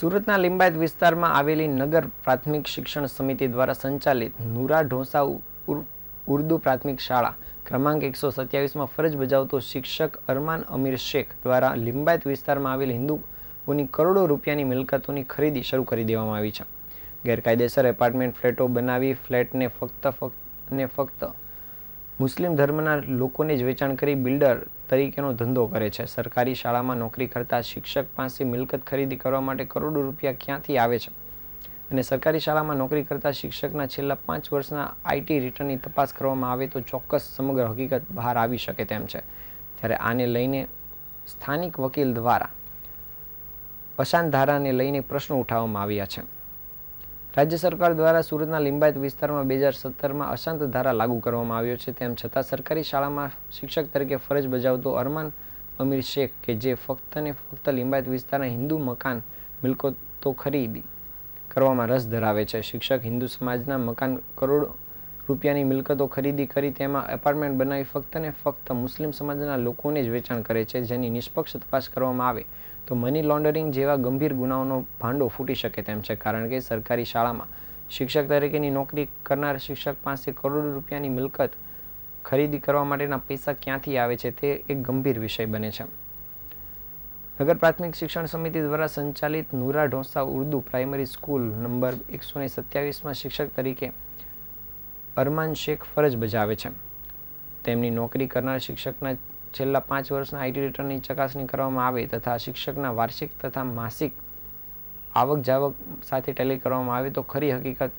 સુરતના લિંબાયત વિસ્તારમાં આવેલી નગર પ્રાથમિક શિક્ષણ સમિતિ દ્વારા સંચાલિત નુરા ઢોસા ઉર- ઉર્દુ પ્રાથમિક શાળા. ક્રમાંક એકસો સત્યાવીસમાં ફરજ બજાવતો શિક્ષક અરમાન અમીર શેખ દ્વારા લિંબાયત વિસ્તારમાં આવેલ હિન્દુઓની કરોડો રૂપિયાની મિલકતોની ખરીદી શરૂ કરી દેવામાં આવી છે. ગેરકાયદેસર એપાર્ટમેન્ટ ફ્લેટો બનાવી ફ્લેટને ફક્ત ફક્ત ને ફક્ત મુસ્લિમ ધર્મના લોકોને જ વેચાણ કરી બિલ્ડર તરીકેનો ધંધો કરે છે. સરકારી શાળામાં નોકરી કરતા શિક્ષક પાસે મિલકત ખરીદી કરવા માટે કરોડો રૂપિયા ક્યાંથી આવે છે? અને સરકારી શાળામાં નોકરી કરતા શિક્ષકના છેલ્લા પાંચ વર્ષના આઈટી રિટર્નની તપાસ કરવામાં આવે તો ચોક્કસ સમગ્ર હકીકત બહાર આવી શકે તેમ છે. ત્યારે આને લઈને સ્થાનિક વકીલ દ્વારા અશાંત ધારાને લઈને પ્રશ્નો ઉઠાવવામાં આવ્યા છે. રાજ્ય સરકાર દ્વારા સુરતના લિંબાયત વિસ્તારમાં બે હજાર સત્તરમાં અશાંત ધારા લાગુ કરવામાં આવ્યો છે. તેમ છતાં સરકારી શાળામાં શિક્ષક તરીકે ફરજ બજાવતો અરમાન અમીર શેખ કે જે ફક્ત ને ફક્ત લિંબાયત વિસ્તારના હિન્દુ મકાન મિલકતો ખરીદી કરવામાં રસ ધરાવે છે. શિક્ષક હિન્દુ સમાજના મકાન કરોડો રૂપિયાની મિલકતો ખરીદી કરી તેમાં એપાર્ટમેન્ટ બનાવી ફક્ત ને ફક્ત મુસ્લિમ સમાજના લોકોને જ વેચાણ કરે છે, જેની નિષ્પક્ષ તપાસ કરવામાં આવે. તો મની લોન્ડરિંગ જેવા ગંભીર ગુનાઓનો ભાંડો ફૂટી શકે તેમ છે. કારણ કે સરકારી શાળામાં શિક્ષક તરીકેની નોકરી કરનાર શિક્ષક પાસે કરોડો રૂપિયાની મિલકત ખરીદી કરવા માટેના પૈસા ક્યાંથી આવે છે તે એક ગંભીર વિષય બને છે. નગર પ્રાથમિક શિક્ષણ સમિતિ દ્વારા સંચાલિત Nura Dhosa Urdu primary school number એકસો ને સત્યાવીસમાં શિક્ષક તરીકે અરમાન શેખ ફરજ બજાવે છે. તેમની નોકરી કરનાર શિક્ષકના છેલ્લા પાંચ વર્ષના આઈટી રિટર્નની ચકાસણી કરવામાં આવે તથા શિક્ષકના વાર્ષિક તથા માસિક આવક જાવક સાથે ટેલી કરવામાં આવે તો ખરી હકીકત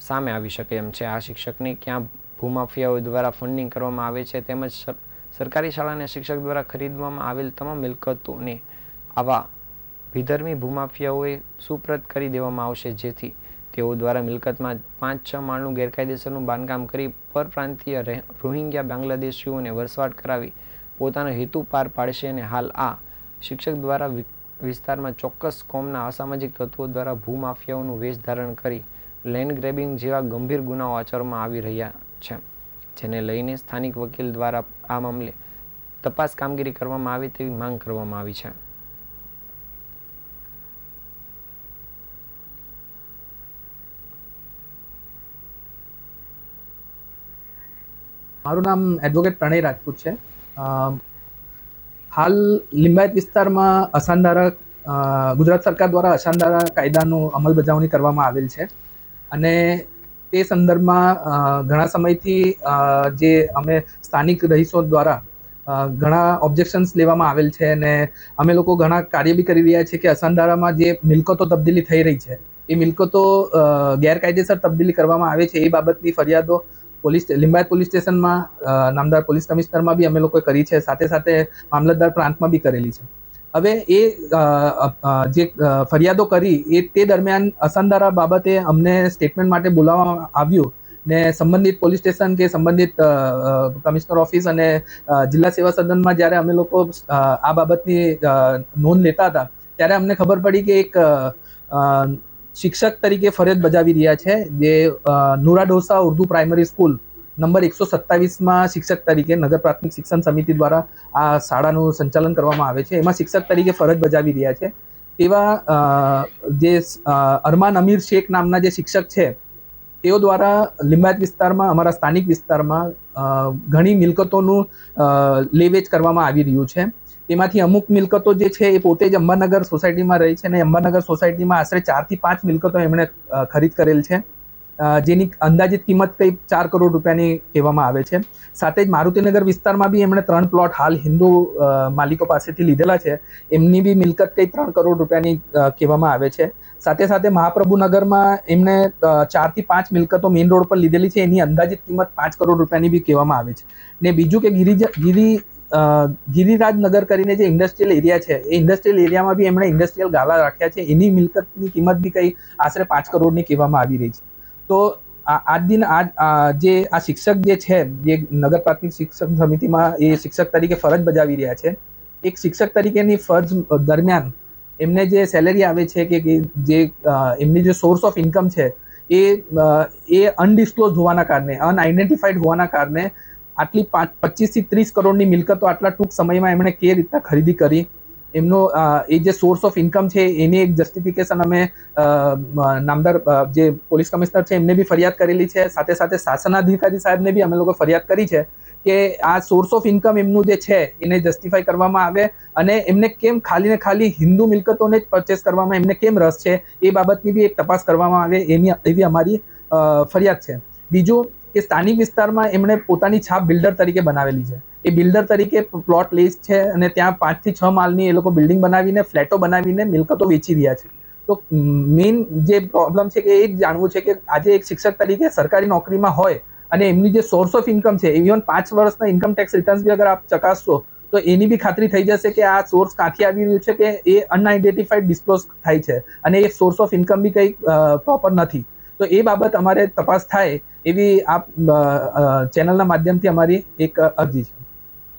સામે આવી શકે એમ છે. આ શિક્ષકને ક્યાં ભૂમાફિયાઓ દ્વારા ફંડિંગ કરવામાં આવે છે તેમજ સર- સરકારી શાળાને શિક્ષક દ્વારા ખરીદવામાં આવેલ તમામ મિલકતોને આવા વિધર્મી ભૂમાફિયાઓએ સુપ્રત કરી દેવામાં આવશે જેથી તેઓ દ્વારા મિલકતમાં પાંચ છ માળનું ગેરકાયદેસરનું બાંધકામ કરી પરપ્રાંતીય રહે- રોહિંગ્યા બાંગ્લાદેશીઓને વસવાટ કરાવી પોતાનો હેતુ પાર પાડશે અને હાલ આ શિક્ષક દ્વારા વિસ્તારમાં ચોક્કસ કોમના અસામાજિક તત્વો દ્વારા ભૂમાફિયાઓનું વેશ ધારણ કરી લેન્ડ ગ્રેબિંગ જેવા ગંભીર ગુનાઓ આચરવામાં આવી રહ્યા છે, જેને લઈને સ્થાનિક વકીલ દ્વારા આ મામલે તપાસ કામગીરી કરવામાં આવે તેવી માંગ કરવામાં આવી છે. મારું નામ એડવોકેટ પ્રણય રાજપૂત છે. હાલ લિંબાયત વિસ્તારમાં અસાનધારા ગુજરાત સરકાર દ્વારા અસાનધારા કાયદાનું અમલબજાવણી કરવામાં આવેલ છે. અને તે સંદર્ભમાં ઘણા સમયથી જે અમે સ્થાનિક રહીશો દ્વારા ઘણા ઓબ્જેક્શન્સ લેવામાં આવેલ છે અને અમે લોકો ઘણા કાર્ય બી કરી રહ્યા છીએ કે અસાનધારામાં જે મિલકતો તબદીલી થઈ રહી છે, એ મિલકતો ગેરકાયદેસર તબદીલી કરવામાં આવે છે. એ બાબતની ફરિયાદો પોલીસ લિંબાયત પોલીસ સ્ટેશનમાં નામદાર પોલીસ કમિશનરમાં બી અમે લોકોએ કરી છે. સાથે સાથે મામલતદાર પ્રાંતમાં બી કરેલી છે. હવે એ જે ફરિયાદો કરી એ તે દરમિયાન અસંધારા બાબતે અમને સ્ટેટમેન્ટ માટે બોલાવવામાં આવ્યું ને સંબંધિત પોલીસ સ્ટેશન કે સંબંધિત કમિશનર ઓફિસ અને જિલ્લા સેવા સદનમાં જ્યારે અમે લોકો આ બાબતની નોંધ લેતા હતા, ત્યારે અમને ખબર પડી કે એક શિક્ષક તરીકે ફરજ બજાવી રહ્યા છે, જે Nura Dosa Urdu primary school number એકસો સત્તાવીસમાં શિક્ષક તરીકે નગર પ્રાથમિક શિક્ષણ સમિતિ દ્વારા આ શાળાનું સંચાલન કરવામાં આવે છે. એમાં શિક્ષક તરીકે ફરજ બજાવી રહ્યા છે. તેવા જે અરમાન અમીર શેખ નામના જે શિક્ષક છે, તેઓ દ્વારા લિંબાયત વિસ્તારમાં, અમારા સ્થાનિક વિસ્તારમાં ઘણી મિલકતોનું લેવેચ કરવામાં આવી રહ્યું છે. તેમાંથી અમુક મિલકતો જે છે એ પોતે જ અંબાનગર સોસાયટીમાં રહી છે અને અંબાનગર સોસાયટીમાં આશરે ચારથી પાંચ મિલકતો એમણે ખરીદ કરેલ છે. જેની અંદાજિત કિંમત કંઈ ચાર કરોડ રૂપિયાની કહેવામાં આવે છે. સાથે જ મારુતિનગર વિસ્તારમાં બી એમણે ત્રણ પ્લોટ હાલ હિન્દુ માલિકો પાસેથી લીધેલા છે. એમની બી મિલકત કંઈ ત્રણ કરોડ રૂપિયાની કહેવામાં આવે છે. સાથે સાથે મહાપ્રભુનગરમાં એમણે ચારથી પાંચ મિલકતો મેઇન રોડ પર લીધેલી છે. એની અંદાજિત કિંમત પાંચ કરોડ રૂપિયાની બી કહેવામાં આવે છે. ને બીજું કે ગિરિજ, ગિરી અ, ગિરિરાજ નગર કરીને જે ઇન્ડસ્ટ્રીયલ એરિયા છે એ ઇન્ડસ્ટ્રીયલ એરિયામાં બી એમણે ઇન્ડસ્ટ્રીયલ ગાલા રાખ્યા છે. એની મિલકતની કિંમત બી કંઈ આશરે પાંચ કરોડની કહેવામાં આવી રહી છે. તો આજ દિન આજ જે આ શિક્ષક જે છે જે નગર પ્રાથમિક શિક્ષક સમિતિમાં એ શિક્ષક તરીકે ફરજ બજાવી રહ્યા છે. એક શિક્ષક તરીકેની ફરજ દરમિયાન એમને જે સેલેરી આવે છે કે જે એમની જે સોર્સ ઓફ ઇન્કમ છે એ એ અનડિસ્ક્લોઝ હોવાના કારણે અનઆઇડેન્ટિફાઈડ હોવાના કારણે આટલી પાંચ, પચીસથી ત્રીસ કરોડની મિલકતો આટલા ટૂંક સમયમાં એમણે કે રીતના ખરીદી કરી? એમનો એ જે સોર્સ ઓફ ઇન્કમ છે, એની એક જસ્ટિફિકેશન અમે નામદાર જે પોલીસ કમિશનર છે, એમને બી ફરિયાદ કરેલી છે. સાથે સાથે શાસનાધિકારી સાહેબને બી અમે લોકો ફરિયાદ કરી છે કે આ સોર્સ ઓફ ઇન્કમ એમનું જે છે, એને જસ્ટિફાઈ કરવામાં આવે અને એમને કેમ ખાલી ને ખાલી હિન્દુ મિલકતોને જ પરચેસ કરવામાં, એમને કેમ રસ છે? એ બાબતની બી એક તપાસ કરવામાં આવે, એની, એવી અમારી ફરિયાદ છે. બીજું કે સ્થાનિક વિસ્તારમાં એમણે પોતાની છાપ બિલ્ડર તરીકે બનાવેલી છે. એ બિલ્ડર તરીકે પ્લોટ લીઝ છે અને ત્યાં પાંચથી છ માલની એ લોકો બિલ્ડિંગ બનાવીને, ફ્લેટો બનાવીને મિલકતો વેચી રહ્યા છે. તો મેઇન જે પ્રોબ્લેમ છે કે એ જાણવું છે કે આજે એક શિક્ષક તરીકે સરકારી નોકરીમાં હોય અને એમની જે સોર્સ ઓફ ઇન્કમ છે ઇવન પાંચ વર્ષના ઇન્કમ ટેક્સ રિટર્ન્સ બી અગર આપ ચકાસશો, તો એની બી ખાતરી થઈ જશે કે આ સોર્સ કાંથી આવી રહ્યું છે કે એ અનઆઇડેન્ટિફાઈડ ડિસ્ક્લોઝ થાય છે અને એ સોર્સ ઓફ ઇન્કમ બી કંઈ પ્રોપર નથી. તો એ બાબત અમારે તપાસ થાય એવી અ, ચેનલના માધ્યમથી અમારી એક અરજી છે.